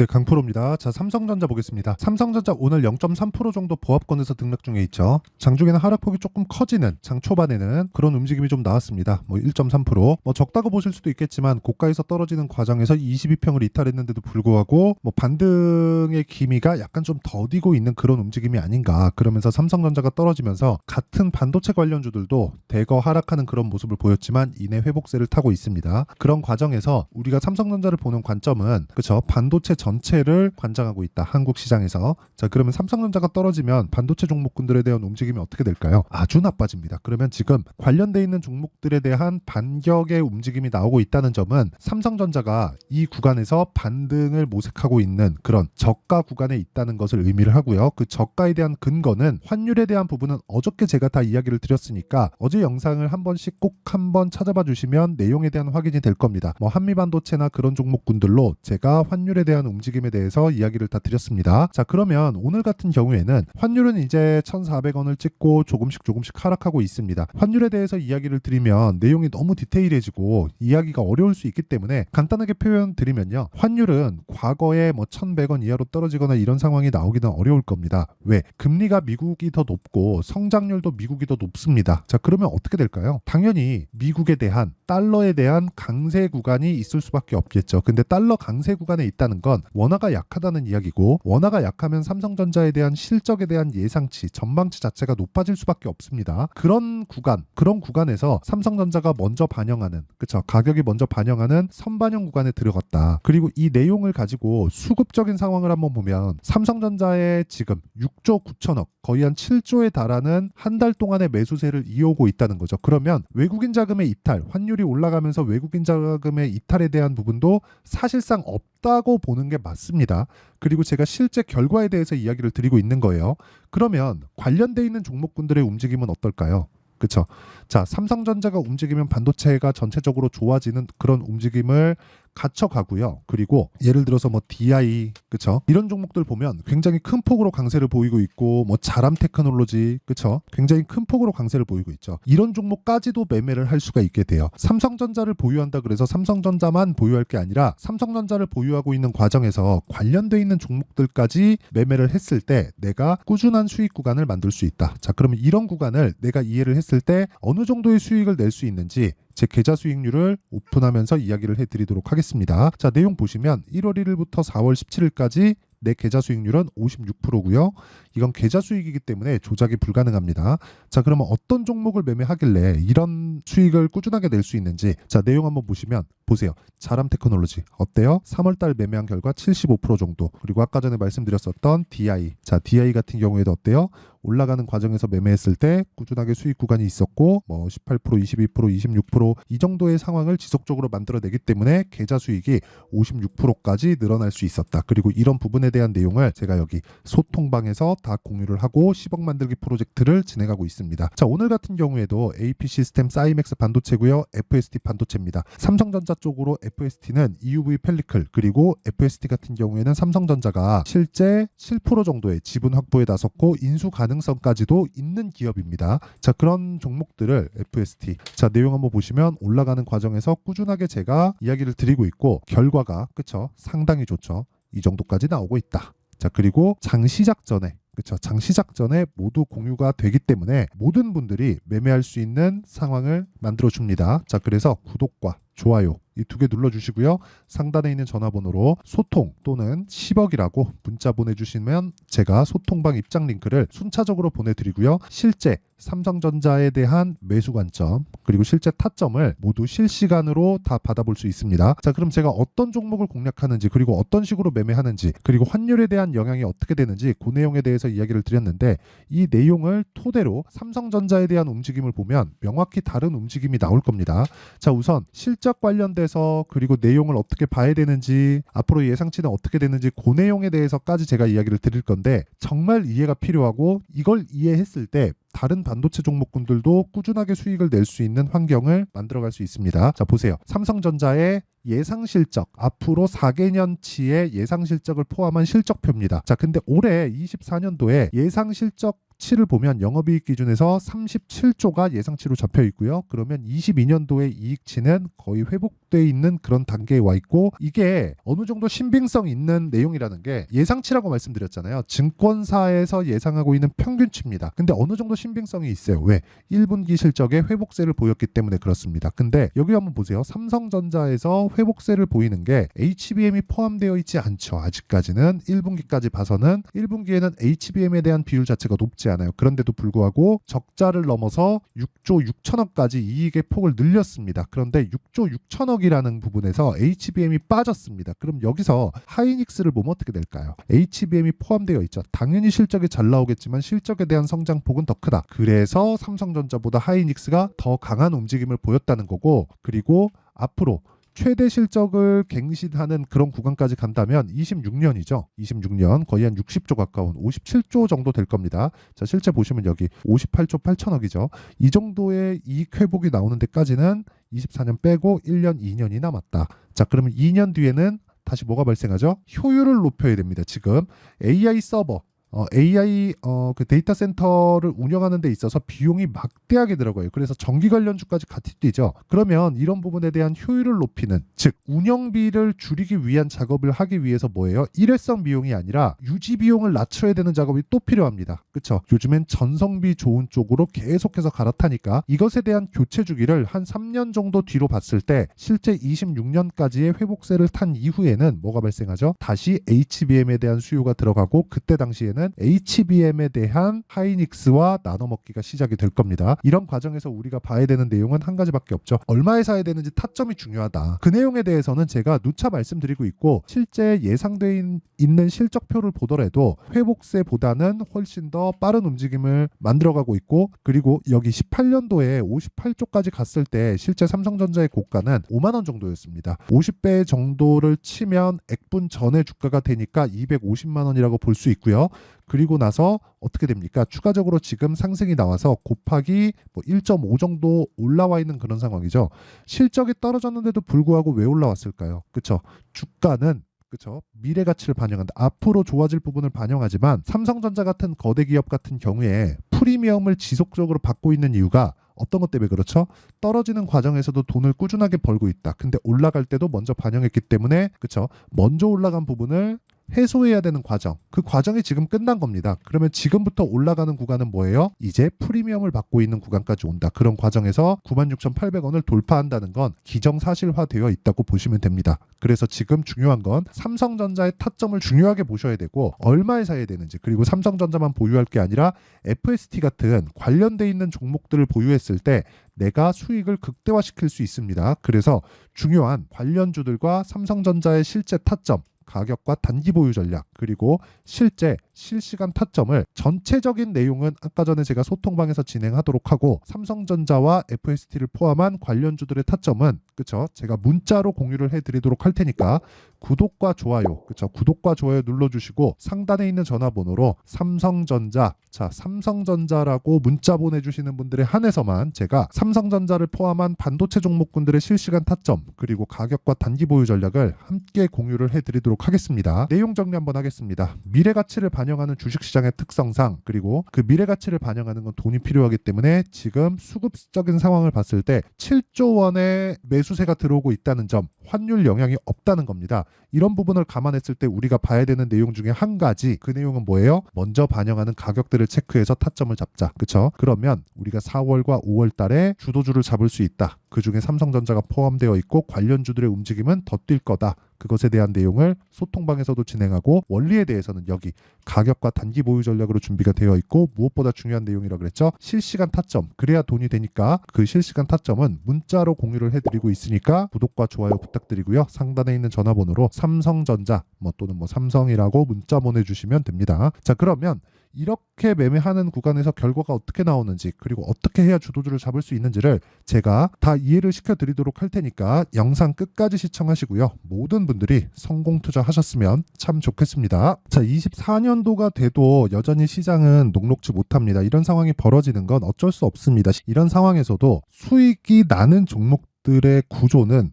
네, 강프로입니다. 자, 삼성전자 보겠습니다. 삼성전자 오늘 0.3% 정도 보합권에서 등락 중에 있죠. 장중에는 하락폭이 조금 커지는 장 초반에는 그런 움직임이 좀 나왔습니다. 뭐 1.3%. 뭐 적다고 보실 수도 있겠지만 고가에서 떨어지는 과정에서 22평을 이탈했는데도 불구하고 뭐 반등의 기미가 약간 좀 더디고 있는 그런 움직임이 아닌가. 그러면서 삼성전자가 떨어지면서 같은 반도체 관련주들도 대거 하락하는 그런 모습을 보였지만 이내 회복세를 타고 있습니다. 그런 과정에서 우리가 삼성전자를 보는 관점은 그쵸 반도체 전 체를 관장하고 있다. 한국 시장에서. 자, 그러면 삼성전자가 떨어지면 반도체 종목군들에 대한 움직임이 어떻게 될까요? 아주 나빠집니다. 그러면 지금 관련돼 있는 종목들에 대한 반격의 움직임이 나오고 있다는 점은 삼성전자가 이 구간에서 반등을 모색하고 있는 그런 저가 구간에 있다는 것을 의미를 하고요. 그 저가에 대한 근거는 환율에 대한 부분은 어저께 제가 다 이야기를 드렸으니까 어제 영상을 한 번씩 꼭 한번 찾아봐 주시면 내용에 대한 확인이 될 겁니다. 뭐 한미 반도체나 그런 종목군들로 제가 환율에 대한 움직임 에 대해서 이야기를 다 드렸습니다. 자, 그러면 오늘 같은 경우에는 환율은 이제 1,400원을 찍고 조금씩 조금씩 하락하고 있습니다. 환율에 대해서 이야기를 드리면 내용이 너무 디테일해지고 이야기가 어려울 수 있기 때문에 간단하게 표현 드리면요. 환율은 과거에 뭐 1,100원 이하로 떨어지거나 이런 상황이 나오기는 어려울 겁니다. 왜? 금리가 미국이 더 높고 성장률도 미국이 더 높습니다. 자, 그러면 어떻게 될까요? 당연히 미국에 대한 달러에 대한 강세 구간이 있을 수밖에 없겠죠. 근데 달러 강세 구간에 있다는 건 원화가 약하다는 이야기고 원화가 약하면 삼성전자에 대한 실적에 대한 예상치, 전망치 자체가 높아질 수밖에 없습니다. 그런 구간, 그런 구간에서 삼성전자가 먼저 반영하는, 그쵸? 가격이 먼저 반영하는 선반영 구간에 들어갔다. 그리고 이 내용을 가지고 수급적인 상황을 한번 보면 삼성전자의 지금 6조 9천억, 거의 한 7조에 달하는 한 달 동안의 매수세를 이어오고 있다는 거죠. 그러면 외국인 자금의 이탈, 환율이 올라가면서 외국인 자금의 이탈에 대한 부분도 사실상 없다고 보는 게 맞습니다. 그리고 제가 실제 결과에 대해서 이야기를 드리고 있는 거예요. 그러면 관련돼 있는 종목군들의 움직임은 어떨까요? 그쵸. 자, 삼성전자가 움직이면 반도체가 전체적으로 좋아지는 그런 움직임을 갖춰가고요. 그리고 예를 들어서 뭐 DI, 그쵸. 이런 종목들 보면 굉장히 큰 폭으로 강세를 보이고 있고, 뭐 자람 테크놀로지, 그쵸. 굉장히 큰 폭으로 강세를 보이고 있죠. 이런 종목까지도 매매를 할 수가 있게 돼요. 삼성전자를 보유한다 그래서 삼성전자만 보유할 게 아니라 삼성전자를 보유하고 있는 과정에서 관련돼 있는 종목들까지 매매를 했을 때 내가 꾸준한 수익 구간을 만들 수 있다. 자, 그러면 이런 구간을 내가 이해를 했을 때 어느 정도의 수익을 낼 수 있는지 제 계좌 수익률을 오픈하면서 이야기를 해드리도록 하겠습니다. 자, 내용 보시면 1월 1일부터 4월 17일까지 내 계좌 수익률은 56%고요. 이건 계좌 수익이기 때문에 조작이 불가능합니다. 자, 그러면 어떤 종목을 매매하길래 이런 수익을 꾸준하게 낼 수 있는지 자, 내용 한번 보시면 보세요. 자람 테크놀로지 어때요? 3월 달 매매한 결과 75% 정도. 그리고 아까 전에 말씀드렸었던 DI. 자, DI 같은 경우에도 어때요? 올라가는 과정에서 매매했을 때 꾸준하게 수익 구간이 있었고 뭐 18%, 22%, 26%이 정도의 상황을 지속적으로 만들어내기 때문에 계좌 수익이 56%까지 늘어날 수 있었다. 그리고 이런 부분에 대한 내용을 제가 여기 소통방에서 다 공유를 하고 10억 만들기 프로젝트를 진행하고 있습니다. 자, 오늘 같은 경우에도 AP 시스템 사이맥스 반도체고요. FST 반도체입니다. 삼성전자 쪽으로 FST는 EUV 펠리클 그리고 FST 같은 경우에는 삼성전자가 실제 7% 정도의 지분 확보에 나섰고 인수 가능성까지도 있는 기업입니다. 자, 그런 종목들을 FST 자, 내용 한번 보시면 올라가는 과정에서 꾸준하게 제가 이야기를 드리고 있고 결과가 그쵸 상당히 좋죠. 이 정도까지 나오고 있다. 자, 그리고 장 시작 전에 그렇죠. 장 시작 전에 모두 공유가 되기 때문에 모든 분들이 매매할 수 있는 상황을 만들어 줍니다. 자, 그래서 구독과 좋아요 이 두 개 눌러 주시고요. 상단에 있는 전화번호로 소통 또는 10억이라고 문자 보내 주시면 제가 소통방 입장 링크를 순차적으로 보내 드리고요. 실제 삼성전자에 대한 매수 관점 그리고 실제 타점을 모두 실시간으로 다 받아볼 수 있습니다. 자, 그럼 제가 어떤 종목을 공략하는지 그리고 어떤 식으로 매매하는지 그리고 환율에 대한 영향이 어떻게 되는지 그 내용에 대해서 이야기를 드렸는데 이 내용을 토대로 삼성전자에 대한 움직임을 보면 명확히 다른 움직임이 나올 겁니다. 자, 우선 실적 관련돼서 그리고 내용을 어떻게 봐야 되는지 앞으로 예상치는 어떻게 되는지 그 내용에 대해서까지 제가 이야기를 드릴 건데 정말 이해가 필요하고 이걸 이해했을 때 다른 반도체 종목군들도 꾸준하게 수익을 낼 수 있는 환경을 만들어갈 수 있습니다. 자 보세요. 삼성전자의 예상 실적 앞으로 4개년치의 예상 실적을 포함한 실적표입니다. 자 근데 올해 24년도에 예상 실적 예상치를 보면 영업이익 기준에서 37조가 예상치로 잡혀 있고요. 그러면 22년도의 이익치는 거의 회복돼 있는 그런 단계에 와 있고 이게 어느 정도 신빙성 있는 내용이라는 게 예상치라고 말씀드렸잖아요. 증권사에서 예상하고 있는 평균치입니다. 근데 어느 정도 신빙성이 있어요. 왜? 1분기 실적에 회복세를 보였기 때문에 그렇습니다. 근데 여기 한번 보세요. 삼성전자에서 회복세를 보이는 게 HBM이 포함되어 있지 않죠. 아직까지는 1분기까지 봐서는 1분기에는 HBM에 대한 비율 자체가 높지 않아요. 그런데도 불구하고 적자를 넘어서 6조 6천억까지 이익의 폭을 늘렸습니다. 그런데 6조 6천억이라는 부분에서 HBM이 빠졌습니다. 그럼 여기서 하이닉스를 보면 어떻게 될까요? HBM이 포함되어 있죠. 당연히 실적이 잘 나오겠지만 실적에 대한 성장폭은 더 크다. 그래서 삼성전자보다 하이닉스가 더 강한 움직임을 보였다는 거고 그리고 앞으로 최대 실적을 갱신하는 그런 구간까지 간다면 26년이죠. 26년 거의 한 60조 가까운 57조 정도 될 겁니다. 자 실제 보시면 여기 58조 8천억이죠. 이 정도의 이익 회복이 나오는 데까지는 24년 빼고 1년 2년이 남았다. 자 그러면 2년 뒤에는 다시 뭐가 발생하죠? 효율을 높여야 됩니다. 지금 AI 서버 어, AI 어, 그 데이터 센터를 운영하는 데 있어서 비용이 막대하게 들어가요. 그래서 전기 관련주까지 같이 뛰죠. 그러면 이런 부분에 대한 효율을 높이는 즉 운영비를 줄이기 위한 작업을 하기 위해서 뭐예요? 일회성 비용이 아니라 유지 비용을 낮춰야 되는 작업이 또 필요합니다. 그렇죠? 요즘엔 전성비 좋은 쪽으로 계속해서 갈아타니까 이것에 대한 교체 주기를 한 3년 정도 뒤로 봤을 때 실제 26년까지의 회복세를 탄 이후에는 뭐가 발생하죠? 다시 HBM에 대한 수요가 들어가고 그때 당시에는 HBM에 대한 하이닉스와 나눠 먹기가 시작이 될 겁니다. 이런 과정에서 우리가 봐야 되는 내용은 한 가지밖에 없죠. 얼마에 사야 되는지 타점이 중요하다. 그 내용에 대해서는 제가 누차 말씀드리고 있고 실제 예상돼 있는 실적표를 보더라도 회복세보다는 훨씬 더 빠른 움직임을 만들어가고 있고 그리고 여기 18년도에 58조까지 갔을 때 실제 삼성전자의 고가는 5만 원 정도였습니다. 50배 정도를 치면 액분 전의 주가가 되니까 250만 원이라고 볼 수 있고요. 그리고 나서 어떻게 됩니까? 추가적으로 지금 상승이 나와서 곱하기 뭐 1.5 정도 올라와 있는 그런 상황이죠. 실적이 떨어졌는데도 불구하고 왜 올라왔을까요? 그쵸? 주가는 그쵸 미래 가치를 반영한다. 앞으로 좋아질 부분을 반영하지만 삼성전자 같은 거대 기업 같은 경우에 프리미엄을 지속적으로 받고 있는 이유가 어떤 것 때문에 그렇죠? 떨어지는 과정에서도 돈을 꾸준하게 벌고 있다. 근데 올라갈 때도 먼저 반영했기 때문에 그쵸 먼저 올라간 부분을 해소해야 되는 과정. 그 과정이 지금 끝난 겁니다. 그러면 지금부터 올라가는 구간은 뭐예요? 이제 프리미엄을 받고 있는 구간까지 온다. 그런 과정에서 96,800원을 돌파한다는 건 기정사실화되어 있다고 보시면 됩니다. 그래서 지금 중요한 건 삼성전자의 타점을 중요하게 보셔야 되고 얼마에 사야 되는지 그리고 삼성전자만 보유할 게 아니라 FST 같은 관련돼 있는 종목들을 보유했을 때 내가 수익을 극대화시킬 수 있습니다. 그래서 중요한 관련주들과 삼성전자의 실제 타점 가격과 단기 보유 전략 그리고 실제 실시간 타점을 전체적인 내용은 아까 전에 제가 소통방에서 진행하도록 하고 삼성전자와 FST를 포함한 관련주들의 타점은 그쵸? 제가 문자로 공유를 해드리도록 할 테니까 구독과 좋아요 그쵸? 구독과 좋아요 눌러주시고 상단에 있는 전화번호로 삼성전자 자 삼성전자라고 문자 보내주시는 분들에 한해서만 제가 삼성전자를 포함한 반도체 종목군들의 실시간 타점 그리고 가격과 단기 보유 전략을 함께 공유를 해드리도록 하겠습니다. 내용 정리 한번 하겠습니다. 미래 가치를 반영하는 주식시장의 특성상 그리고 그 미래 가치를 반영하는 건 돈이 필요하기 때문에 지금 수급적인 상황을 봤을 때 7조 원의 매수 세가 들어오고 있다는 점 환율 영향이 없다는 겁니다. 이런 부분을 감안했을 때 우리가 봐야 되는 내용 중에 한 가지 그 내용은 뭐예요? 먼저 반영하는 가격들을 체크해서 타점을 잡자. 그쵸? 그러면 우리가 4월과 5월 달에 주도주를 잡을 수 있다. 그 중에 삼성전자가 포함되어 있고 관련 주들의 움직임은 더 뛸 거다. 그것에 대한 내용을 소통방에서도 진행하고 원리에 대해서는 여기 가격과 단기 보유 전략으로 준비가 되어 있고 무엇보다 중요한 내용이라 그랬죠. 실시간 타점. 그래야 돈이 되니까 그 실시간 타점은 문자로 공유를 해드리고 있으니까 구독과 좋아요 부탁드리고요. 상단에 있는 전화번호로 삼성전자 뭐 또는 뭐 삼성이라고 문자 보내주시면 됩니다. 자 그러면 이렇게 매매하는 구간에서 결과가 어떻게 나오는지 그리고 어떻게 해야 주도주를 잡을 수 있는지를 제가 다 이해를 시켜드리도록 할 테니까 영상 끝까지 시청하시고요. 모든 분들이 성공 투자하셨으면 참 좋겠습니다. 자, 24년도가 돼도 여전히 시장은 녹록지 못합니다. 이런 상황이 벌어지는 건 어쩔 수 없습니다. 이런 상황에서도 수익이 나는 종목들의 구조는